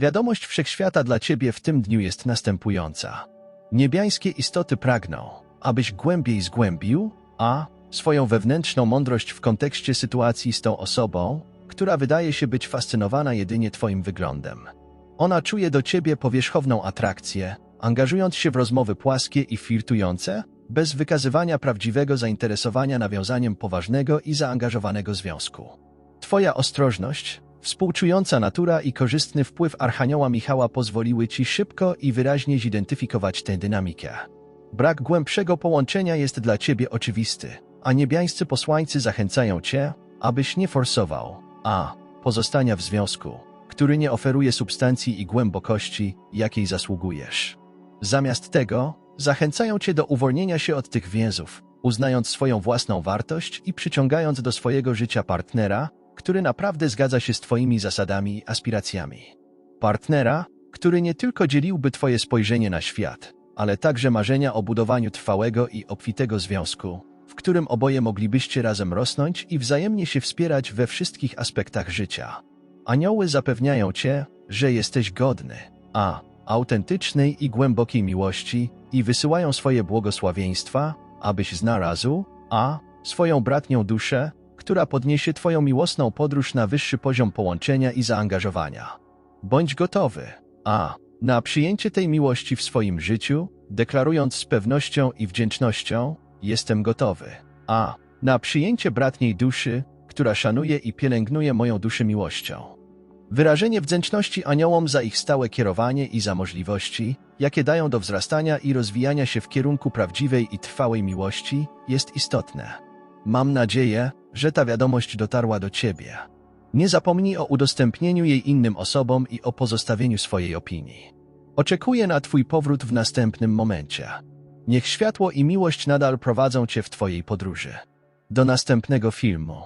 Wiadomość wszechświata dla ciebie w tym dniu jest następująca. Niebiańskie istoty pragną, abyś głębiej zgłębił, a swoją wewnętrzną mądrość w kontekście sytuacji z tą osobą, która wydaje się być fascynowana jedynie twoim wyglądem. Ona czuje do ciebie powierzchowną atrakcję, angażując się w rozmowy płaskie i flirtujące, bez wykazywania prawdziwego zainteresowania nawiązaniem poważnego i zaangażowanego związku. Twoja ostrożność, współczująca natura i korzystny wpływ Archanioła Michała pozwoliły ci szybko i wyraźnie zidentyfikować tę dynamikę. Brak głębszego połączenia jest dla ciebie oczywisty, a niebiańscy posłańcy zachęcają cię, abyś nie forsował, a pozostania w związku, który nie oferuje substancji i głębokości, jakiej zasługujesz. Zamiast tego, zachęcają cię do uwolnienia się od tych więzów, uznając swoją własną wartość i przyciągając do swojego życia partnera, który naprawdę zgadza się z twoimi zasadami i aspiracjami. Partnera, który nie tylko dzieliłby twoje spojrzenie na świat, ale także marzenia o budowaniu trwałego i obfitego związku, w którym oboje moglibyście razem rosnąć i wzajemnie się wspierać we wszystkich aspektach życia. Anioły zapewniają cię, że jesteś godny, a autentycznej i głębokiej miłości i wysyłają swoje błogosławieństwa, abyś znalazł, a swoją bratnią duszę, która podniesie twoją miłosną podróż na wyższy poziom połączenia i zaangażowania. Bądź gotowy, a na przyjęcie tej miłości w swoim życiu, deklarując z pewnością i wdzięcznością, jestem gotowy, a na przyjęcie bratniej duszy, która szanuje i pielęgnuje moją duszę miłością. Wyrażenie wdzięczności aniołom za ich stałe kierowanie i za możliwości, jakie dają do wzrastania i rozwijania się w kierunku prawdziwej i trwałej miłości, jest istotne. Mam nadzieję, że ta wiadomość dotarła do Ciebie. Nie zapomnij o udostępnieniu jej innym osobom i o pozostawieniu swojej opinii. Oczekuję na Twój powrót w następnym momencie. Niech światło i miłość nadal prowadzą Cię w Twojej podróży. Do następnego filmu.